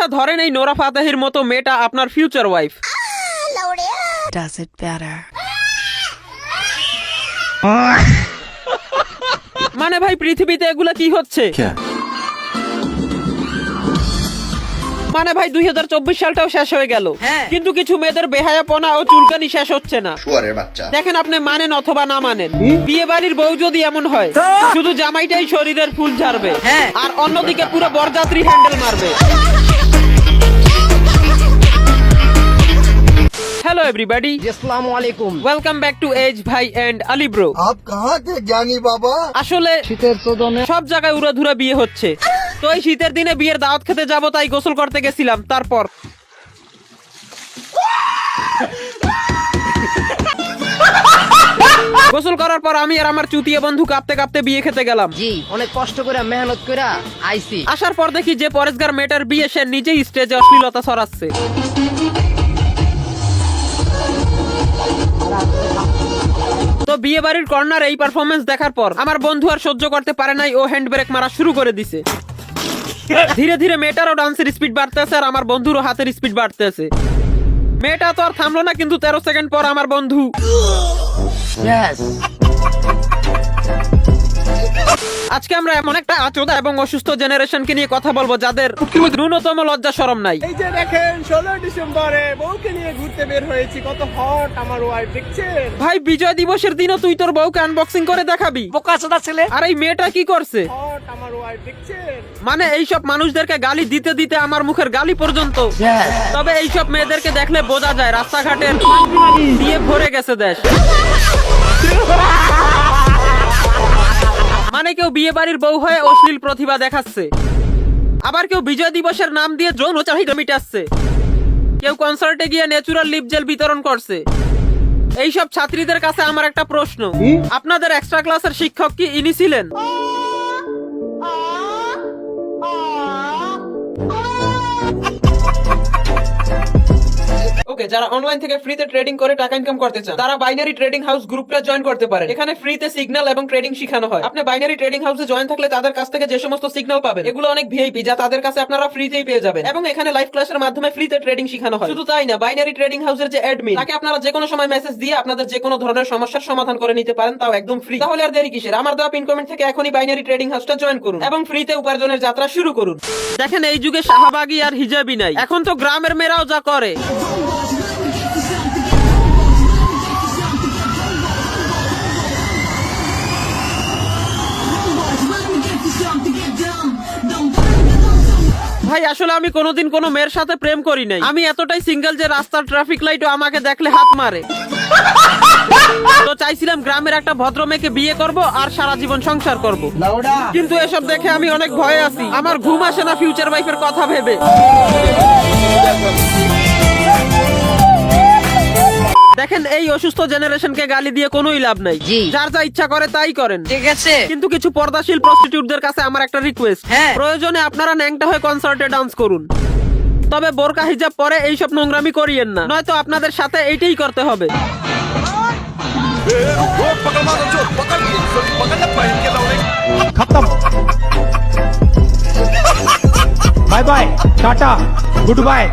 আচ্ছা ধরেন এই নোরা ফাতেহির মতো মেয়েটা আপনার future wife does it better. মানে ভাই পৃথিবীতে এগুলা কি হচ্ছে? মানে ভাই দুই হাজার চব্বিশ সালটাও শেষ হয়ে গেল। হ্যাঁ। কিন্তু কিছু মেয়েদের বেহায়াপনা ও চুলকানি শেষ হচ্ছে না। দেখেন আপনি মানেন অথবা না মানেন। বিয়ে বাড়ির বউ যদি এমন হয় শুধু জামাইটাই শরীরের ফুল ঝাড়বে। হ্যাঁ। আর অন্যদিকে পুরো বরযাত্রী হ্যান্ডেল মারবে। হ্যালো এভরিবাডি আসসালামু আলাইকুম ওয়েলকাম ব্যাক টু এজ ভাই এন্ড আলি ব্রো आप कहाँ थे ज्ञानी बाबा আসলে শীতের চোদনে সব জায়গায় উড়াধুরা বিয়ে হচ্ছে তো এই শীতের দিনে বিয়ের দাওয়াত খেতে যাব তাই গোসল করতে গেছিলাম তারপর গোসল করার পর আমি আর আমার চুতিয়ে বন্ধু কাঁপতে কাঁপতে বিয়ে খেতে গেলাম। জি অনেক কষ্ট করে মেহনত করে আইছি। আসার পর দেখি যে পরেশগার মেয়েটার বিয়ে সে নিজেই স্টেজে অশ্লীলতা ছড়াচ্ছে। তো বিয়ে বাড়ির কর্নার এই পারফরমেন্স দেখার পর আমার বন্ধু আর সহ্য করতে পারে নাই ও হ্যান্ড ব্রেক মারা শুরু করে দিছে। ধীরে ধীরে মেয়েটারও ডান্সের স্পিড বাড়তেছে আর আমার বন্ধুরও হাতের স্পিড বাড়তেছে। মেয়েটা তো আর থামলো না কিন্তু তেরো সেকেন্ড পর আমার বন্ধু আজকে আমরা এমন একটা আচোদা এবং অসুস্থ জেনারেশনকে নিয়ে কথা বলব যাদের ন্যূনতম লজ্জা সরম নাই। এই যে দেখেন ষোলো ডিসেম্বরে বউকে নিয়ে ঘুরতে বের হয়েছি কত হট আমার ওয়াইফ দেখছেন? ভাই বিজয় দিবসের দিনও তুই তোর বউকে আনবক্সিং করে দেখাবি? বোকা চোদা ছেলে। আর এই মেয়েটা কি করছে? হট আমার ওয়াইফ দেখছেন? মানে এইসব মানুষদেরকে গালি দিতে দিতে আমার মুখের গালি পর্যন্ত। তবে এইসব মেয়েদেরকে দেখলে বোঝা যায় রাস্তাঘাটের দিয়ে ভরে গেছে দেশ। মানে কেউ বিয়ে বাড়ির বউ হয়ে অশ্লীল প্রতিভা দেখাচ্ছে। আবার কেউ বিজয় দিবসের নাম দিয়ে যৌন চাহিদা মিটাচ্ছে। কেউ কনসার্টে গিয়ে ন্যাচুরাল লিপ জেল বিতরণ করছে। এইসব ছাত্রীদের কাছে আমার একটা প্রশ্ন। আপনাদের এক্সট্রা ক্লাসের শিক্ষক কি ইনি ছিলেন? ওকে, যারা অনলাইন থেকে ফ্রিতে ট্রেডিং করে টাকা ইনকাম করতে চান, তারা বাইনারি ট্রেডিং হাউস গ্রুপটা জয়েন করতে পারেন। এখানে ফ্রিতে সিগন্যাল এবং ট্রেডিং শেখানো হয়। আপনি বাইনারি ট্রেডিং হাউসে জয়েন থাকলে তাদের কাছ থেকে যে সমস্ত সিগন্যাল পাবেন, এগুলো অনেক ভিআইপি যা তাদের কাছে আপনারা ফ্রিতেই পেয়ে যাবেন। এবং এখানে লাইভ ক্লাসের মাধ্যমে ফ্রিতে ট্রেডিং শেখানো হয়। শুধু তাই না বাইনারি ট্রেডিং হাউসের যে অ্যাডমিন তাকে আপনারা যে কোনো সময় মেসেজ দিয়ে আপনাদের যে কোনো ধরনের সমস্যার সমাধান করে নিতে পারেন, তাও একদম ফ্রি তাহলে আর দেরি কিসের? আমার দেওয়া পিন কমেন্ট থেকে এখনই বাইনারি ট্রেডিং হাউসটা জয়েন করুন এবং ফ্রিতে উপার্জনের যাত্রা শুরু করুন। দেখেন, এই যুগে শাহবাগী আর হিজাবি নাই। এখন তো গ্রামের মেয়েরাও যা করে। ভাই আসলে আমি কোনোদিন কোনো মেয়ের সাথে প্রেম করি নাই। আমি এতটাই সিঙ্গেল যে রাস্তার ট্রাফিক লাইটও আমাকে দেখলে হাত মারে। তো চাইছিলাম গ্রামের একটা ভদ্র মেয়েকে বিয়ে করব আর সারা জীবন সংসার করব। কিন্তু এসব দেখে আমি অনেক ভয়ে আছি। আমার ঘুম আসে না ফিউচার ওয়াইফের কথা ভেবে। দেখেন এই অসুস্থ জেনারেশনকে গালি দিয়ে কোনোই লাভ নাই। যার যা ইচ্ছা করে তাই করেন। ঠিক আছে। কিন্তু কিছু পর্দাশীল প্রস্টিটিউটদের কাছে আমার একটা রিকোয়েস্ট হ্যাঁ। প্রয়োজনে আপনারা ন্যাংটা হয়ে কনসার্টে ডান্স করুন। তবে বোরকা হিজাব পরে এইসব নোংরামি করিয়েন না। নয়তো আপনাদের সাথে এইটাই করতে হবে। Bye bye tata goodbye